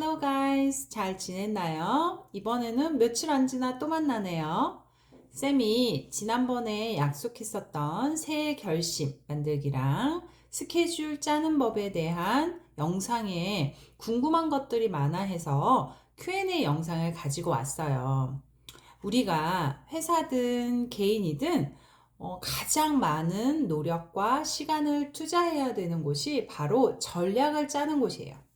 Hello guys. 잘 지냈나요? 이번에는 며칠 안 지나 또 만나네요. 쌤이 지난번에 약속했었던 새해 결심 만들기랑 스케줄 짜는 법에 대한 영상에 궁금한 것들이 많아 해서 Q&A 영상을 가지고 왔어요. 우리가 회사든 개인이든 어, 가장 많은 노력과 시간을 투자해야 되는 곳이 바로 전략을 짜는 곳이에요.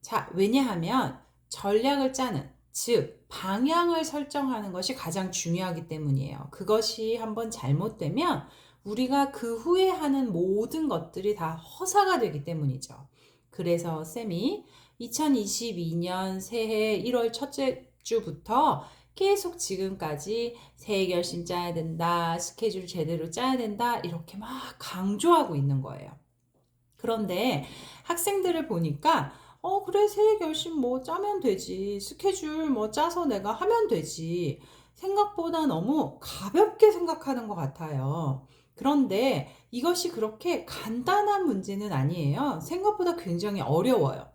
자, 왜냐하면 전략을 짜는, 즉, 방향을 설정하는 것이 가장 중요하기 때문이에요. 그것이 한번 잘못되면 우리가 그 후에 하는 모든 것들이 다 허사가 되기 때문이죠. 그래서 쌤이 2022년 새해 1월 첫째 주부터 계속 지금까지 새해 결심 짜야 된다, 스케줄 제대로 짜야 된다, 이렇게 막 강조하고 있는 거예요. 그런데 학생들을 보니까 어, 그래, 새해 결심 뭐 짜면 되지. 스케줄 뭐 짜서 내가 하면 되지. 생각보다 너무 가볍게 생각하는 것 같아요. 그런데 이것이 그렇게 간단한 문제는 아니에요. 생각보다 굉장히 어려워요.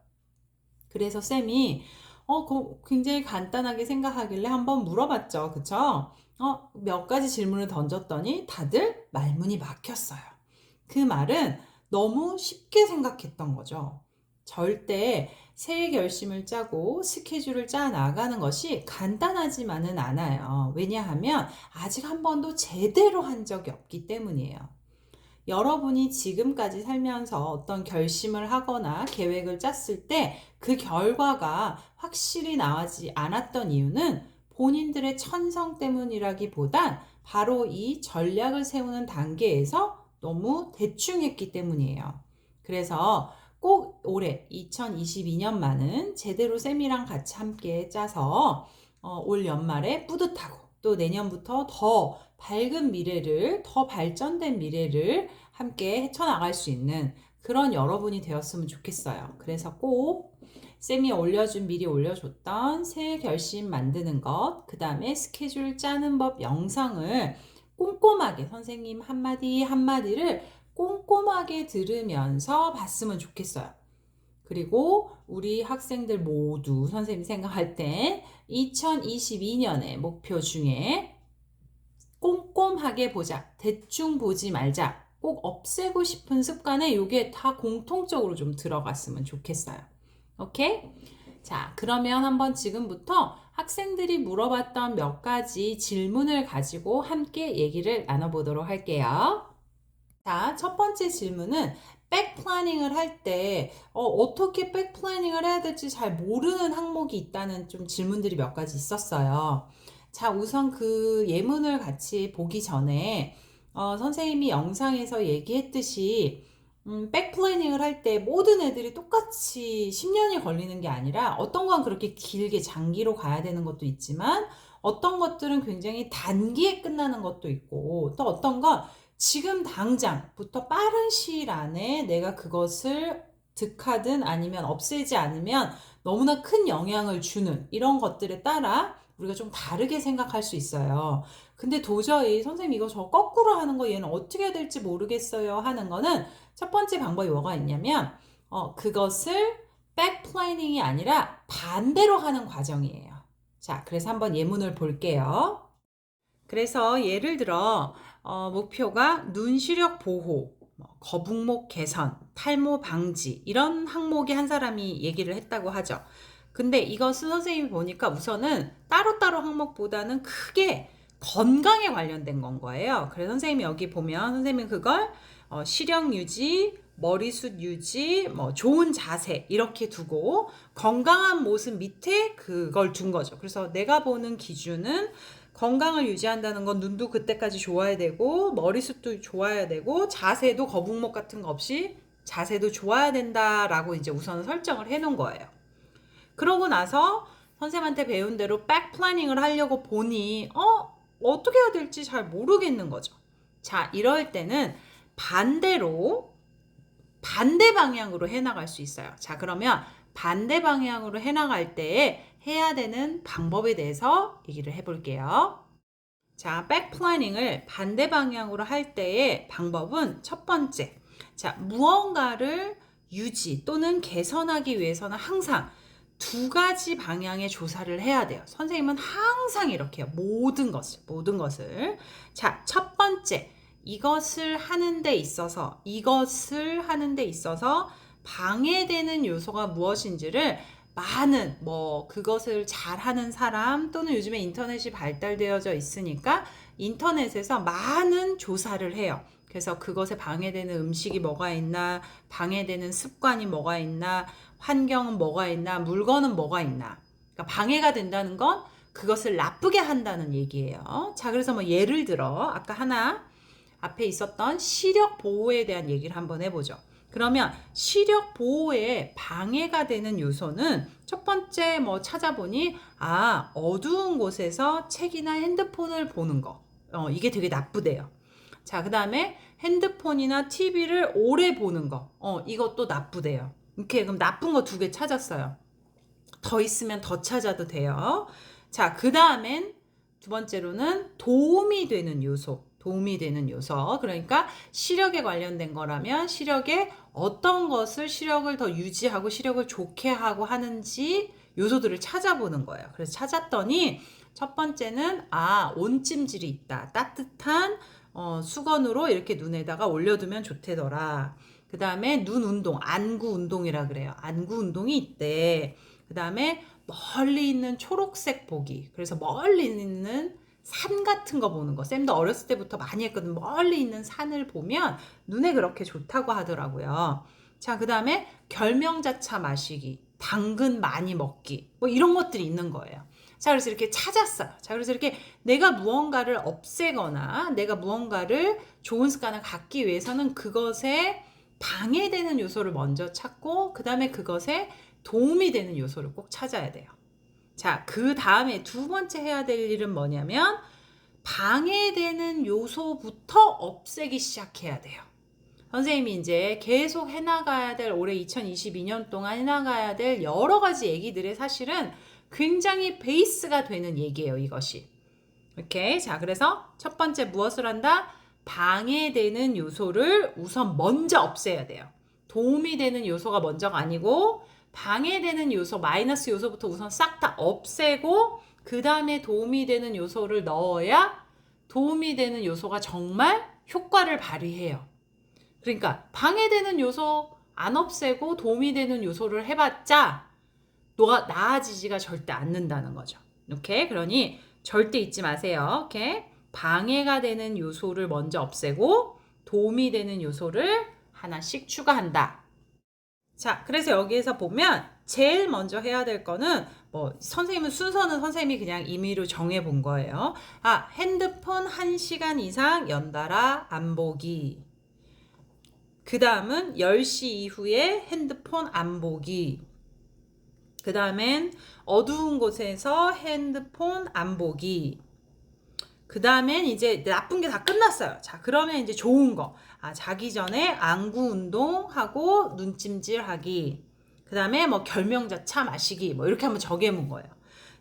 그래서 쌤이 어, 그 굉장히 간단하게 생각하길래 한번 물어봤죠. 그쵸? 어, 몇 가지 질문을 던졌더니 다들 말문이 막혔어요. 그 말은 너무 쉽게 생각했던 거죠. 절대 새해 결심을 짜고 스케줄을 짜 나가는 것이 간단하지만은 않아요. 왜냐하면 아직 한 번도 제대로 한 적이 없기 때문이에요. 여러분이 지금까지 살면서 어떤 결심을 하거나 계획을 짰을 때 그 결과가 확실히 나오지 않았던 이유는 본인들의 천성 때문이라기보단 바로 이 전략을 세우는 단계에서 너무 대충 했기 때문이에요. 그래서 꼭 올해 2022년만은 제대로 쌤이랑 같이 함께 짜서 어, 올 연말에 뿌듯하고 또 내년부터 더 밝은 미래를 더 발전된 미래를 함께 헤쳐나갈 수 있는 그런 여러분이 되었으면 좋겠어요. 그래서 꼭 쌤이 올려준 미리 올려줬던 새해 결심 만드는 것, 그 다음에 스케줄 짜는 법 영상을 꼼꼼하게 선생님 한마디 한마디를 꼼꼼하게 들으면서 봤으면 좋겠어요. 그리고 우리 학생들 모두 선생님이 생각할 때 2022년의 목표 중에 꼼꼼하게 보자. 대충 보지 말자. 꼭 없애고 싶은 습관에 이게 다 공통적으로 좀 들어갔으면 좋겠어요. 오케이? 자, 그러면 한번 지금부터 학생들이 물어봤던 몇 가지 질문을 가지고 함께 얘기를 나눠보도록 할게요. 자, 첫 번째 질문은 백 플래닝을 할 때 어, 떻게 백 플래닝을 해야 될지 잘 모르는 항목이 있다는 좀 질문들이 몇 가지 있었어요. 자, 우선 그 예문을 같이 보기 전에 어, 선생님이 영상에서 얘기했듯이 음, 백플래닝을 할 때 모든 애들이 똑같이 10년이 걸리는 게 아니라 어떤 건 그렇게 길게 장기로 가야 되는 것도 있지만 어떤 것들은 굉장히 단기에 끝나는 것도 있고 또 어떤 건 지금 당장부터 빠른 시일 안에 내가 그것을 득하든 아니면 없애지 않으면 너무나 큰 영향을 주는 이런 것들에 따라 우리가 좀 다르게 생각할 수 있어요. 근데 도저히 선생님 이거 저 거꾸로 하는 거 얘는 어떻게 해야 될지 모르겠어요 하는 거는 첫 번째 방법이 뭐가 있냐면 어, 그것을 백플래닝이 아니라 반대로 하는 과정이에요. 자, 그래서 한번 예문을 볼게요. 그래서 예를 들어 어, 목표가 눈 시력 보호, 뭐, 거북목 개선, 탈모 방지 이런 항목이 한 사람이 얘기를 했다고 하죠. 근데 이것은 선생님이 보니까 우선은 따로따로 항목보다는 크게 건강에 관련된 건 거예요. 그래서 선생님이 여기 보면 선생님이 그걸 어, 시력 유지, 머리숱 유지, 뭐 좋은 자세 이렇게 두고 건강한 모습 밑에 그걸 둔 거죠. 그래서 내가 보는 기준은 건강을 유지한다는 건 눈도 그때까지 좋아야 되고 머리숱도 좋아야 되고 자세도 거북목 같은 거 없이 자세도 좋아야 된다라고 이제 우선 설정을 해 놓은 거예요. 그러고 나서 선생님한테 배운 대로 백 플래닝을 하려고 보니 어 어떻게 해야 될지 잘 모르겠는 거죠. 자, 이럴 때는 반대로 반대 방향으로 해 나갈 수 있어요. 자, 그러면 반대 방향으로 해 나갈 때 해야 되는 방법에 대해서 얘기를 해 볼게요. 자, 백 플래닝을 반대 방향으로 할 때의 방법은 첫 번째. 자, 무언가를 유지 또는 개선하기 위해서는 항상 두 가지 방향의 조사를 해야 돼요. 선생님은 항상 이렇게. 모든 것을, 모든 것을. 자, 첫 번째. 이것을 하는 데 있어서, 이것을 하는 데 있어서 방해되는 요소가 무엇인지를 많은 뭐 그것을 잘하는 사람 또는 요즘에 인터넷이 발달되어져 있으니까 인터넷에서 많은 조사를 해요. 그래서 그것에 방해되는 음식이 뭐가 있나, 방해되는 습관이 뭐가 있나, 환경은 뭐가 있나, 물건은 뭐가 있나. 그러니까 방해가 된다는 건 그것을 나쁘게 한다는 얘기예요. 자, 그래서 뭐 예를 들어 아까 하나 앞에 있었던 시력 보호에 대한 얘기를 한번 해보죠. 그러면 시력 보호에 방해가 되는 요소는 첫 번째 뭐 찾아보니 아 어두운 곳에서 책이나 핸드폰을 보는 거 어, 이게 되게 나쁘대요. 자, 그 다음에 핸드폰이나 TV를 오래 보는 거. 어, 이것도 나쁘대요. 이렇게 그럼 나쁜 거 두 개 찾았어요. 더 있으면 더 찾아도 돼요. 자, 그 다음엔 두 번째로는 도움이 되는 요소. 도움이 되는 요소. 그러니까 시력에 관련된 거라면 시력에 어떤 것을 시력을 더 유지하고 시력을 좋게 하고 하는지 요소들을 찾아보는 거예요. 그래서 찾았더니 첫 번째는 아, 온찜질이 있다. 따뜻한 어, 수건으로 이렇게 눈에다가 올려두면 좋대더라. 그 다음에 눈 운동, 안구 운동이라 그래요. 안구 운동이 있대. 그 다음에 멀리 있는 초록색 보기. 그래서 멀리 있는 산 같은 거 보는 거. 쌤도 어렸을 때부터 많이 했거든. 멀리 있는 산을 보면 눈에 그렇게 좋다고 하더라고요. 자, 그 다음에 결명자차 마시기, 당근 많이 먹기. 뭐 이런 것들이 있는 거예요. 자, 그래서 이렇게 찾았어요. 자, 그래서 이렇게 내가 무언가를 없애거나 내가 무언가를 좋은 습관을 갖기 위해서는 그것에 방해되는 요소를 먼저 찾고, 그 다음에 그것에 도움이 되는 요소를 꼭 찾아야 돼요. 자, 그 다음에 두 번째 해야 될 일은 뭐냐면, 방해되는 요소부터 없애기 시작해야 돼요. 선생님이 이제 계속 해나가야 될 올해 2022년 동안 해나가야 될 여러 가지 얘기들의 사실은 굉장히 베이스가 되는 얘기예요, 이것이. 이렇게. 자, 그래서 첫 번째 무엇을 한다? 방해되는 요소를 우선 먼저 없애야 돼요. 도움이 되는 요소가 먼저가 아니고 방해되는 요소, 마이너스 요소부터 우선 싹 다 없애고 그 다음에 도움이 되는 요소를 넣어야 도움이 되는 요소가 정말 효과를 발휘해요. 그러니까 방해되는 요소 안 없애고 도움이 되는 요소를 해봤자 너가 나아지지가 절대 않는다는 거죠. 오케이? 그러니 절대 잊지 마세요. 오케이? 방해가 되는 요소를 먼저 없애고 도움이 되는 요소를 하나씩 추가한다. 자, 그래서 여기에서 보면 제일 먼저 해야 될 거는 뭐 선생님은 순서는 선생님이 그냥 임의로 정해 본 거예요. 아, 핸드폰 1시간 이상 연달아 안 보기. 그 다음은 10시 이후에 핸드폰 안 보기. 그 다음엔 어두운 곳에서 핸드폰 안 보기. 그 다음엔 이제 나쁜 게 다 끝났어요. 자, 그러면 이제 좋은 거. 아, 자기 전에 안구 운동하고 눈찜질 하기. 그 다음에 뭐 결명자 차 마시기. 뭐 이렇게 한번 정해본 거예요.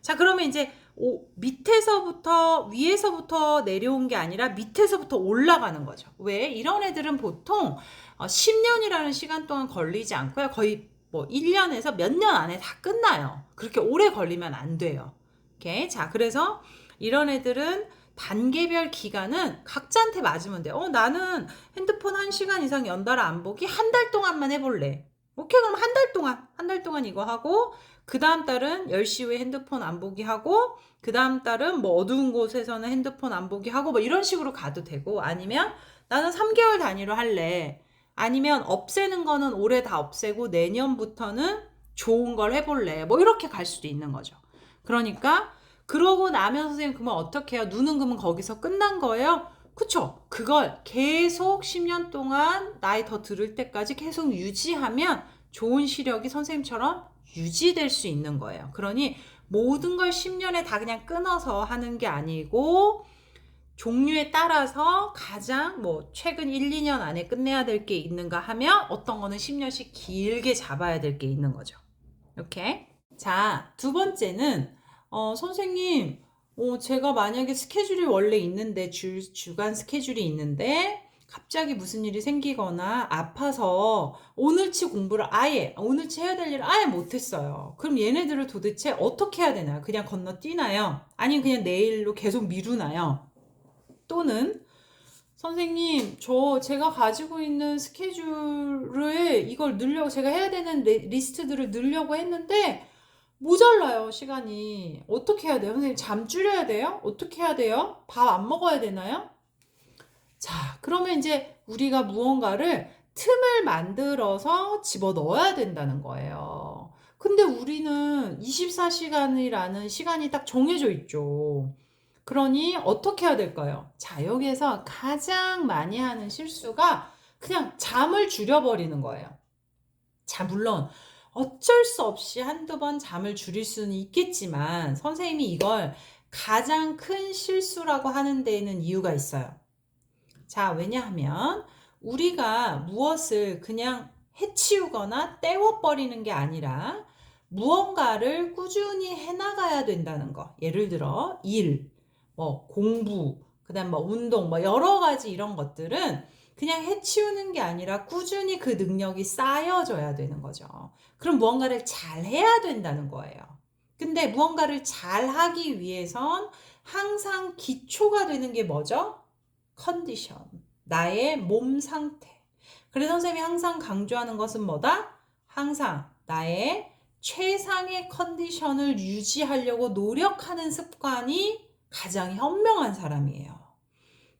자, 그러면 이제 오, 밑에서부터, 위에서부터 내려온 게 아니라 밑에서부터 올라가는 거죠. 왜? 이런 애들은 보통 어, 10년이라는 시간 동안 걸리지 않고요. 거의 뭐 1년에서 몇 년 안에 다 끝나요. 그렇게 오래 걸리면 안 돼요. 오케이. 자, 그래서 이런 애들은 단계별 기간은 각자한테 맞으면 돼요. 어, 나는 핸드폰 1시간 이상 연달아 안 보기 한 달 동안만 해볼래. 오케이, 그럼 한 달 동안, 한 달 동안 이거 하고, 그 다음 달은 10시 후에 핸드폰 안 보기 하고, 그 다음 달은 뭐 어두운 곳에서는 핸드폰 안 보기 하고, 뭐 이런 식으로 가도 되고, 아니면 나는 3개월 단위로 할래. 아니면 없애는 거는 올해 다 없애고 내년부터는 좋은 걸 해볼래. 뭐 이렇게 갈 수도 있는 거죠. 그러니까 그러고 나면 선생님 그러면 어떻게 해요? 눈은 그러면 거기서 끝난 거예요? 그쵸? 그걸 계속 10년 동안 나이 더 들을 때까지 계속 유지하면 좋은 시력이 선생님처럼 유지될 수 있는 거예요. 그러니 모든 걸 10년에 다 그냥 끊어서 하는 게 아니고 종류에 따라서 가장 뭐 최근 1, 2년 안에 끝내야 될 게 있는가 하면 어떤 거는 10년씩 길게 잡아야 될 게 있는 거죠. 이렇게. 자, 두 번째는 어, 선생님, 어, 제가 만약에 스케줄이 원래 있는데 주, 주간 스케줄이 있는데 갑자기 무슨 일이 생기거나 아파서 오늘치 공부를 아예, 오늘치 해야 될 일을 아예 못했어요. 그럼 얘네들을 도대체 어떻게 해야 되나요? 그냥 건너뛰나요? 아니면 그냥 내일로 계속 미루나요? 또는 선생님, 저 제가 가지고 있는 스케줄을 이걸 넣으려고 제가 해야 되는 레- 리스트들을 넣으려고 했는데 모자라요, 시간이. 어떻게 해야 돼요? 선생님, 잠 줄여야 돼요? 어떻게 해야 돼요? 밥 안 먹어야 되나요? 자, 그러면 이제 우리가 무언가를 틈을 만들어서 집어 넣어야 된다는 거예요. 근데 우리는 24시간이라는 시간이 딱 정해져 있죠. 그러니 어떻게 해야 될까요? 자, 여기에서 가장 많이 하는 실수가 그냥 잠을 줄여버리는 거예요. 자, 물론 어쩔 수 없이 한두 번 잠을 줄일 수는 있겠지만 선생님이 이걸 가장 큰 실수라고 하는 데에는 이유가 있어요. 자, 왜냐하면 우리가 무엇을 그냥 해치우거나 떼워버리는 게 아니라 무언가를 꾸준히 해나가야 된다는 거. 예를 들어, 일, 뭐, 공부, 그 다음 뭐, 운동, 뭐, 여러 가지 이런 것들은 그냥 해치우는 게 아니라 꾸준히 그 능력이 쌓여져야 되는 거죠. 그럼 무언가를 잘 해야 된다는 거예요. 근데 무언가를 잘 하기 위해선 항상 기초가 되는 게 뭐죠? 컨디션. 나의 몸 상태. 그래서 선생님이 항상 강조하는 것은 뭐다? 항상 나의 최상의 컨디션을 유지하려고 노력하는 습관이 가장 현명한 사람이에요.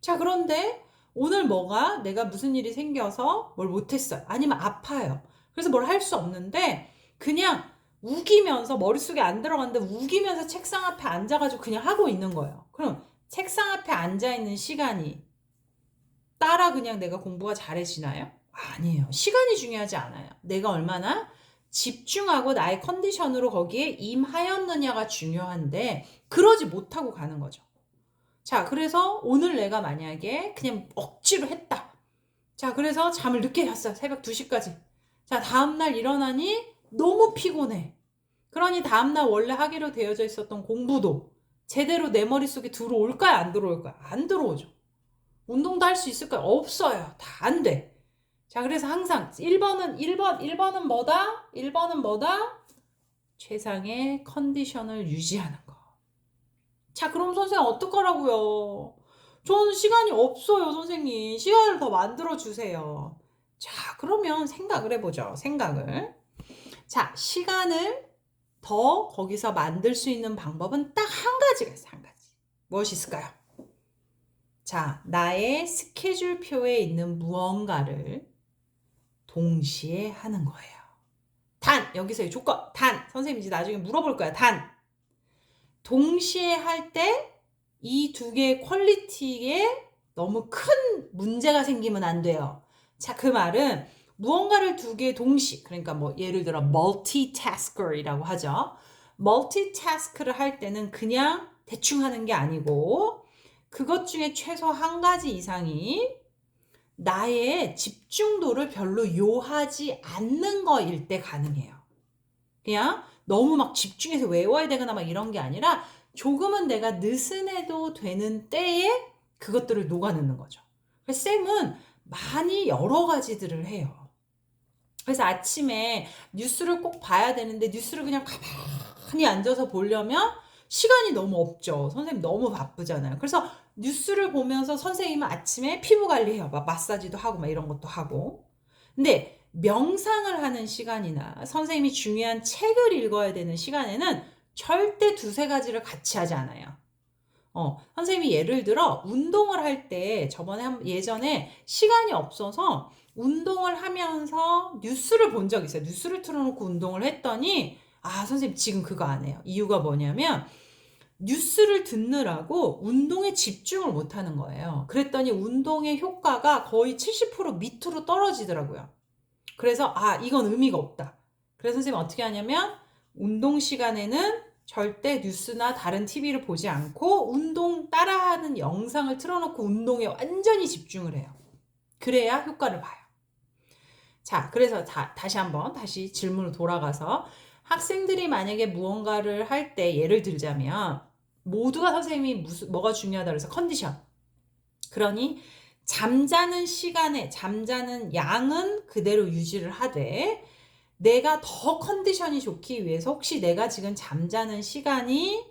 자, 그런데 오늘 뭐가 내가 무슨 일이 생겨서 뭘 못했어요. 아니면 아파요. 그래서 뭘 할 수 없는데 그냥 우기면서 머릿속에 안 들어갔는데 우기면서 책상 앞에 앉아가지고 그냥 하고 있는 거예요. 그럼 책상 앞에 앉아 있는 시간이 따라 그냥 내가 공부가 잘해지나요? 아니에요. 시간이 중요하지 않아요. 내가 얼마나 집중하고 나의 컨디션으로 거기에 임하였느냐가 중요한데 그러지 못하고 가는 거죠. 자, 그래서 오늘 내가 만약에 그냥 억지로 했다. 자, 그래서 잠을 늦게 잤어요. 새벽 2시까지. 자, 다음날 일어나니 너무 피곤해. 그러니 다음날 원래 하기로 되어져 있었던 공부도 제대로 내 머릿속에 들어올까요? 안 들어올까요? 안 들어오죠. 운동도 할 수 있을까요? 없어요. 다 안 돼. 자, 그래서 항상 1번은 1번 1번은 뭐다? 1번은 뭐다? 최상의 컨디션을 유지하는 거. 자, 그럼 선생님 어떡하라고요? 저는 시간이 없어요, 선생님. 시간을 더 만들어 주세요. 자, 그러면 생각을 해보죠. 생각을. 자, 시간을 더 거기서 만들 수 있는 방법은 딱 한 가지가 있어요. 한 가지. 무엇이 있을까요? 자, 나의 스케줄표에 있는 무언가를 동시에 하는 거예요. 단! 여기서의 조건! 단! 선생님 이제 나중에 물어볼 거야. 단! 동시에 할 때 이 두 개의 퀄리티에 너무 큰 문제가 생기면 안 돼요. 자, 그 말은 무언가를 두 개 동시, 그러니까 뭐 예를 들어 multitasker이라고 하죠. multitask를 할 때는 그냥 대충 하는 게 아니고 그것 중에 최소 한 가지 이상이 나의 집중도를 별로 요하지 않는 거일 때 가능해요. 그냥 너무 막 집중해서 외워야 되거나 막 이런 게 아니라 조금은 내가 느슨해도 되는 때에 그것들을 녹아넣는 거죠. 쌤은 많이 여러 가지들을 해요. 그래서 아침에 뉴스를 꼭 봐야 되는데 뉴스를 그냥 가만히 앉아서 보려면 시간이 너무 없죠. 선생님 너무 바쁘잖아요. 그래서 뉴스를 보면서 선생님은 아침에 피부 관리해요. 막 마사지도 하고 막 이런 것도 하고. 근데 명상을 하는 시간이나 선생님이 중요한 책을 읽어야 되는 시간에는 절대 두세 가지를 같이 하지 않아요. 어, 선생님이 예를 들어 운동을 할 때 저번에 한, 예전에 시간이 없어서 운동을 하면서 뉴스를 본 적 있어요. 뉴스를 틀어놓고 운동을 했더니 아, 선생님 지금 그거 안 해요. 이유가 뭐냐면 뉴스를 듣느라고 운동에 집중을 못 하는 거예요. 그랬더니 운동의 효과가 거의 70% 밑으로 떨어지더라고요. 그래서 아, 이건 의미가 없다. 그래서 선생님 어떻게 하냐면 운동 시간에는 절대 뉴스나 다른 TV를 보지 않고 운동 따라하는 영상을 틀어놓고 운동에 완전히 집중을 해요. 그래야 효과를 봐요. 자, 그래서 다, 다시 한번 다시 질문으로 돌아가서 학생들이 만약에 무언가를 할 때 예를 들자면 모두가 선생님이 무슨 뭐가 중요하다 그래서 컨디션. 그러니 잠자는 시간에 잠자는 양은 그대로 유지를 하되 내가 더 컨디션이 좋기 위해서 혹시 내가 지금 잠자는 시간이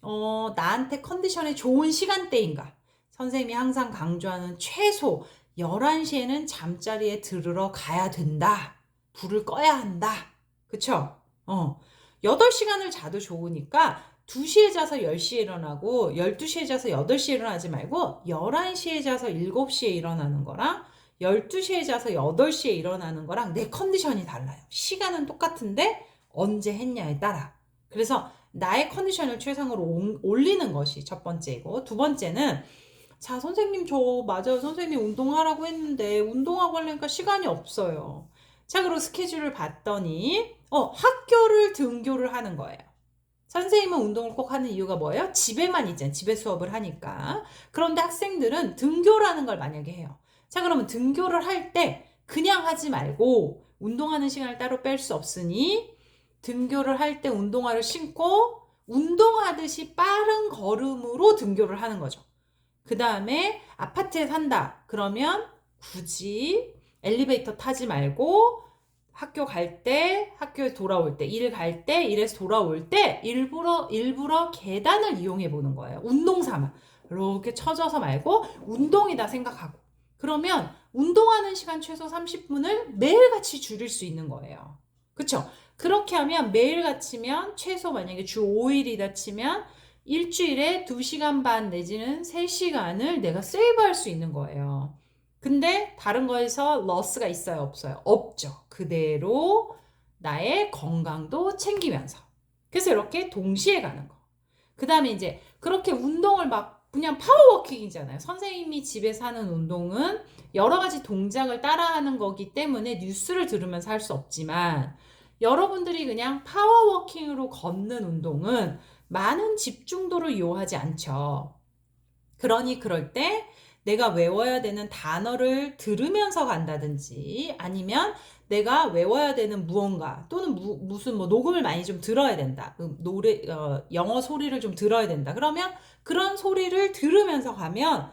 어, 나한테 컨디션이 좋은 시간대인가? 선생님이 항상 강조하는 최소 11시에는 잠자리에 들으러 가야 된다. 불을 꺼야 한다. 그쵸? 어. 8시간을 자도 좋으니까 2시에 자서 10시에 일어나고 12시에 자서 8시에 일어나지 말고 11시에 자서 7시에 일어나는 거랑 12시에 자서 8시에 일어나는 거랑 내 컨디션이 달라요. 시간은 똑같은데 언제 했냐에 따라. 그래서 나의 컨디션을 최상으로 올- 올리는 것이 첫 번째이고 두 번째는 자 선생님 저 맞아요 선생님 운동하라고 했는데 운동하고 하려니까 시간이 없어요. 자 그리고 스케줄을 봤더니 어 학교를 등교를 하는 거예요. 선생님은 운동을 꼭 하는 이유가 뭐예요? 집에만 있잖아요. 집에 수업을 하니까. 그런데 학생들은 등교라는 걸 만약에 해요. 자, 그러면 등교를 할 때 그냥 하지 말고 운동하는 시간을 따로 뺄 수 없으니 등교를 할 때 운동화를 신고 운동하듯이 빠른 걸음으로 등교를 하는 거죠. 그 다음에 아파트에 산다. 그러면 굳이 엘리베이터 타지 말고 학교 갈 때, 학교에 돌아올 때, 일 갈 때, 일에서 돌아올 때 일부러 일부러 계단을 이용해 보는 거예요. 운동 삼아. 이렇게 쳐져서 말고 운동이다 생각하고. 그러면 운동하는 시간 최소 30분을 매일같이 줄일 수 있는 거예요. 그쵸? 그렇게 하면 매일같이면 최소 만약에 주 5일이다 치면 일주일에 2시간 반 내지는 3시간을 내가 세이브할 수 있는 거예요. 근데 다른 거에서 러스가 있어요, 없어요? 없죠. 그대로 나의 건강도 챙기면서. 그래서 이렇게 동시에 가는 거. 그 다음에 이제 그렇게 운동을 막 그냥 파워워킹이잖아요. 선생님이 집에서 하는 운동은 여러 가지 동작을 따라하는 거기 때문에 뉴스를 들으면서 할 수 없지만 여러분들이 그냥 파워워킹으로 걷는 운동은 많은 집중도를 요하지 않죠. 그러니 그럴 때 내가 외워야 되는 단어를 들으면서 간다든지 아니면 내가 외워야 되는 무언가 또는 무, 무슨 뭐 녹음을 많이 좀 들어야 된다. 음, 노래 어, 영어 소리를 좀 들어야 된다. 그러면 그런 소리를 들으면서 가면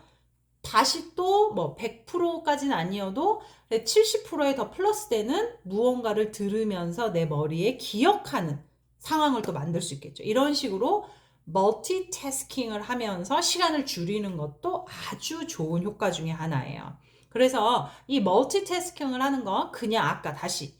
다시 또 뭐 100%까지는 아니어도 70%에 더 플러스 되는 무언가를 들으면서 내 머리에 기억하는 상황을 또 만들 수 있겠죠. 이런 식으로 멀티태스킹을 하면서 시간을 줄이는 것도 아주 좋은 효과 중에 하나예요. 그래서 이 멀티태스킹을 하는 건 그냥 아까 다시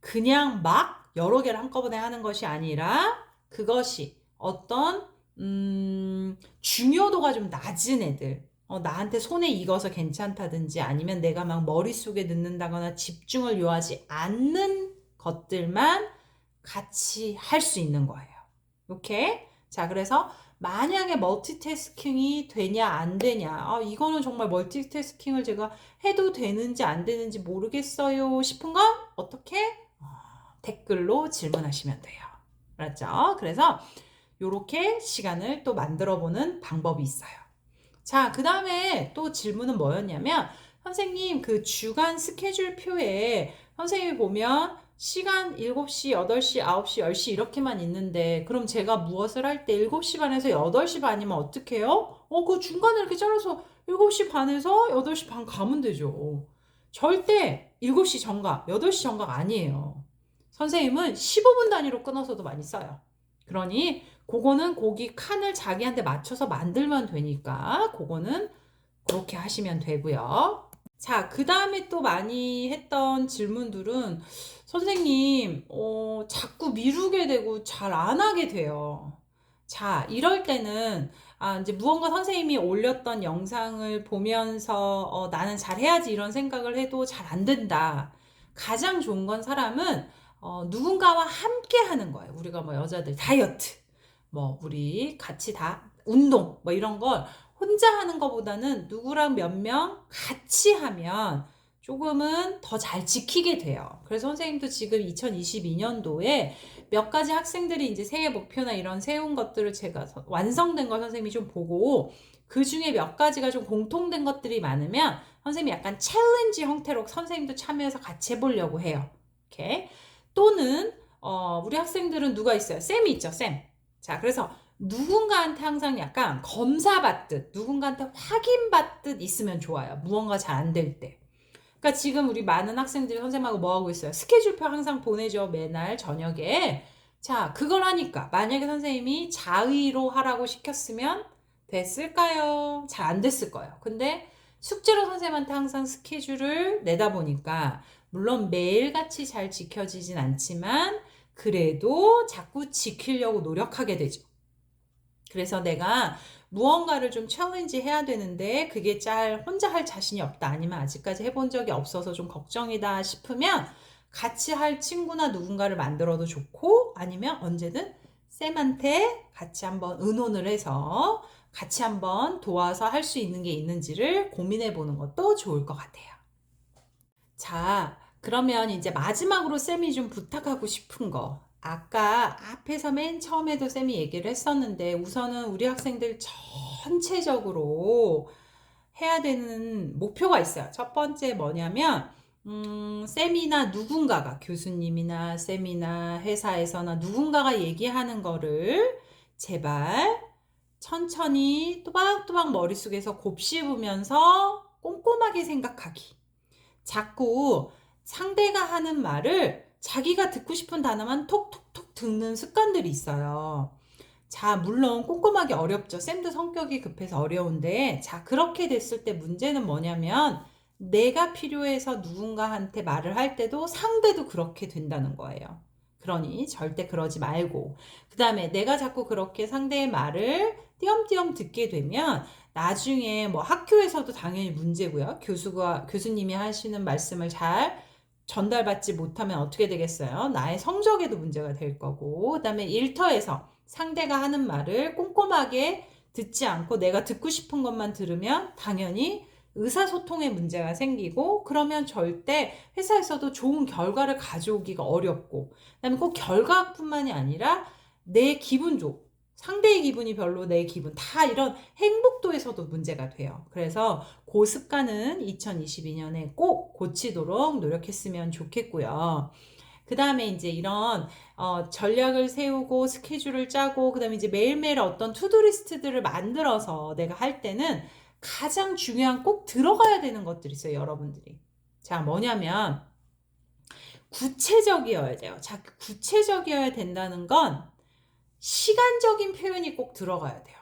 그냥 막 여러 개를 한꺼번에 하는 것이 아니라 그것이 어떤 음, 중요도가 좀 낮은 애들 어, 나한테 손에 익어서 괜찮다든지 아니면 내가 막 머릿속에 넣는다거나 집중을 요하지 않는 것들만 같이 할 수 있는 거예요. 오케이? 자, 그래서 만약에 멀티태스킹이 되냐 안 되냐. 아, 이거는 정말 멀티태스킹을 제가 해도 되는지 안 되는지 모르겠어요 싶은 건 어떻게? 어, 댓글로 질문하시면 돼요. 알았죠? 그래서 이렇게 시간을 또 만들어 보는 방법이 있어요. 자 그 다음에 또 질문은 뭐였냐면 선생님 그 주간 스케줄 표에 선생님이 보면 시간 7시, 8시, 9시, 10시 이렇게만 있는데 그럼 제가 무엇을 할 때 7시 반에서 8시 반이면 어떡해요? 어, 그 중간에 이렇게 잘라서 7시 반에서 8시 반 가면 되죠. 절대 7시 정각, 8시 정각 아니에요. 선생님은 15분 단위로 끊어서도 많이 써요. 그러니 그거는 거기 칸을 자기한테 맞춰서 만들면 되니까 그거는 그렇게 하시면 되고요. 자, 그 다음에 또 많이 했던 질문들은 선생님, 어, 자꾸 미루게 되고 잘 안 하게 돼요. 자, 이럴 때는 아, 이제 무언가 선생님이 올렸던 영상을 보면서 어, 나는 잘해야지 이런 생각을 해도 잘 안 된다. 가장 좋은 건 사람은 어, 누군가와 함께 하는 거예요. 우리가 뭐 여자들 다이어트, 뭐 우리 같이 다 운동, 뭐 이런 걸 혼자 하는 것보다는 누구랑 몇 명 같이 하면 조금은 더 잘 지키게 돼요. 그래서 선생님도 지금 2022년도에 몇 가지 학생들이 이제 새해 목표나 이런 세운 것들을 제가 서- 완성된 걸 선생님이 좀 보고 그 중에 몇 가지가 좀 공통된 것들이 많으면 선생님이 약간 챌린지 형태로 선생님도 참여해서 같이 해보려고 해요. 이렇게 또는 어, 우리 학생들은 누가 있어요? 쌤이 있죠, 쌤. 자, 그래서 누군가한테 항상 약간 검사받듯 누군가한테 확인받듯 있으면 좋아요. 무언가 잘 안 될 때. 그러니까 지금 우리 많은 학생들이 선생님하고 뭐 하고 있어요? 스케줄표 항상 보내죠. 매날 저녁에. 자, 그걸 하니까 만약에 선생님이 자의로 하라고 시켰으면 됐을까요? 잘 안 됐을 거예요. 근데 숙제로 선생님한테 항상 스케줄을 내다 보니까 물론 매일같이 잘 지켜지진 않지만 그래도 자꾸 지키려고 노력하게 되죠. 그래서 내가 무언가를 좀 챌린지 해야 되는데 그게 잘 혼자 할 자신이 없다 아니면 아직까지 해본 적이 없어서 좀 걱정이다 싶으면 같이 할 친구나 누군가를 만들어도 좋고 아니면 언제든 쌤한테 같이 한번 의논을 해서 같이 한번 도와서 할 수 있는 게 있는지를 고민해 보는 것도 좋을 것 같아요. 자, 그러면 이제 마지막으로 쌤이 좀 부탁하고 싶은 거. 아까 앞에서 맨 처음에도 쌤이 얘기를 했었는데 우선은 우리 학생들 전체적으로 해야 되는 목표가 있어요. 첫 번째 뭐냐면 음, 쌤이나 누군가가 교수님이나 쌤이나 회사에서나 누군가가 얘기하는 거를 제발 천천히 또박또박 머릿속에서 곱씹으면서 꼼꼼하게 생각하기. 자꾸 상대가 하는 말을 자기가 듣고 싶은 단어만 톡톡톡 듣는 습관들이 있어요. 자, 물론 꼼꼼하기 어렵죠. 쌤도 성격이 급해서 어려운데, 자, 그렇게 됐을 때 문제는 뭐냐면, 내가 필요해서 누군가한테 말을 할 때도 상대도 그렇게 된다는 거예요. 그러니 절대 그러지 말고, 그 다음에 내가 자꾸 그렇게 상대의 말을 띄엄띄엄 듣게 되면, 나중에 뭐 학교에서도 당연히 문제고요. 교수가, 교수님이 하시는 말씀을 잘 전달받지 못하면 어떻게 되겠어요? 나의 성적에도 문제가 될 거고, 그 다음에 일터에서 상대가 하는 말을 꼼꼼하게 듣지 않고 내가 듣고 싶은 것만 들으면 당연히 의사소통에 문제가 생기고, 그러면 절대 회사에서도 좋은 결과를 가져오기가 어렵고, 그 다음에 꼭 결과뿐만이 아니라 내 기분도 상대의 기분이 별로 내 기분 다 이런 행복도에서도 문제가 돼요. 그래서 그 습관은 2022년에 꼭 고치도록 노력했으면 좋겠고요. 그 다음에 이제 이런 어, 전략을 세우고 스케줄을 짜고 그 다음에 이제 매일매일 어떤 투두리스트들을 만들어서 내가 할 때는 가장 중요한 꼭 들어가야 되는 것들이 있어요, 여러분들이. 자, 뭐냐면 구체적이어야 돼요. 자, 구체적이어야 된다는 건 시간적인 표현이 꼭 들어가야 돼요.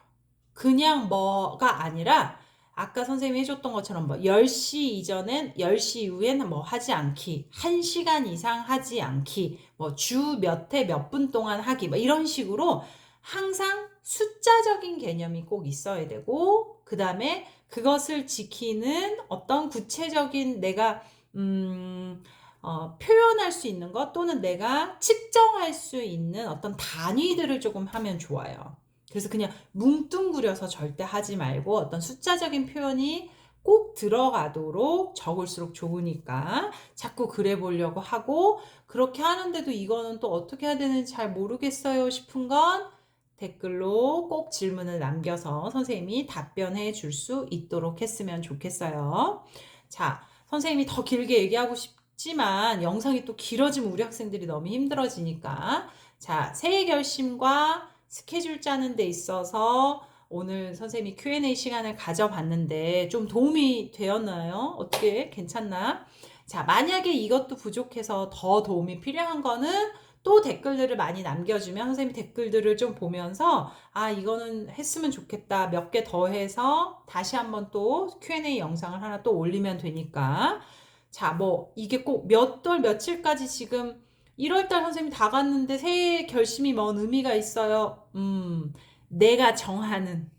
그냥 뭐가 아니라 아까 선생님이 해줬던 것처럼 뭐 10시 이전엔 10시 이후엔 뭐 하지 않기, 1시간 이상 하지 않기, 뭐 주 몇 회 몇 분 동안 하기, 뭐 이런 식으로 항상 숫자적인 개념이 꼭 있어야 되고, 그 다음에 그것을 지키는 어떤 구체적인 내가, 음, 어, 표현할 수 있는 것 또는 내가 측정할 수 있는 어떤 단위들을 조금 하면 좋아요. 그래서 그냥 뭉뚱그려서 절대 하지 말고 어떤 숫자적인 표현이 꼭 들어가도록 적을수록 좋으니까 자꾸 그래 보려고 하고 그렇게 하는데도 이거는 또 어떻게 해야 되는지 잘 모르겠어요 싶은 건 댓글로 꼭 질문을 남겨서 선생님이 답변해 줄 수 있도록 했으면 좋겠어요. 자, 선생님이 더 길게 얘기하고 싶 싶지만 영상이 또 길어지면 우리 학생들이 너무 힘들어지니까 자 새해 결심과 스케줄 짜는 데 있어서 오늘 선생님이 Q&A 시간을 가져봤는데 좀 도움이 되었나요? 어떻게 괜찮나? 자 만약에 이것도 부족해서 더 도움이 필요한 거는 또 댓글들을 많이 남겨주면 선생님이 댓글들을 좀 보면서 아 이거는 했으면 좋겠다 몇 개 더 해서 다시 한번 또 Q&A 영상을 하나 또 올리면 되니까 자, 뭐, 이게 꼭 몇 월 며칠까지 지금 1월달 선생님이 다 갔는데 새해 결심이 뭔 의미가 있어요? 음, 내가 정하는,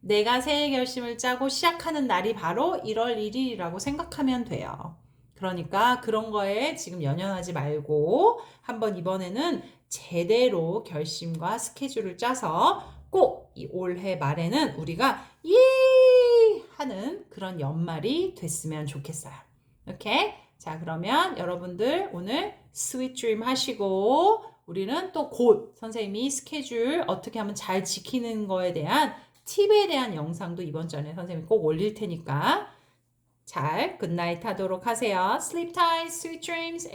내가 새해 결심을 짜고 시작하는 날이 바로 1월 1일이라고 생각하면 돼요. 그러니까 그런 거에 지금 연연하지 말고 한번 이번에는 제대로 결심과 스케줄을 짜서 꼭 이 올해 말에는 우리가 예 하는 그런 연말이 됐으면 좋겠어요. 오케이? 자, 그러면 여러분들 오늘 스윗 드림 하시고 우리는 또 곧 선생님이 스케줄 어떻게 하면 잘 지키는 거에 대한 팁에 대한 영상도 이번 전에 선생님이 꼭 올릴 테니까 잘 굿나잇 하도록 하세요. Sleep tight, sweet guys.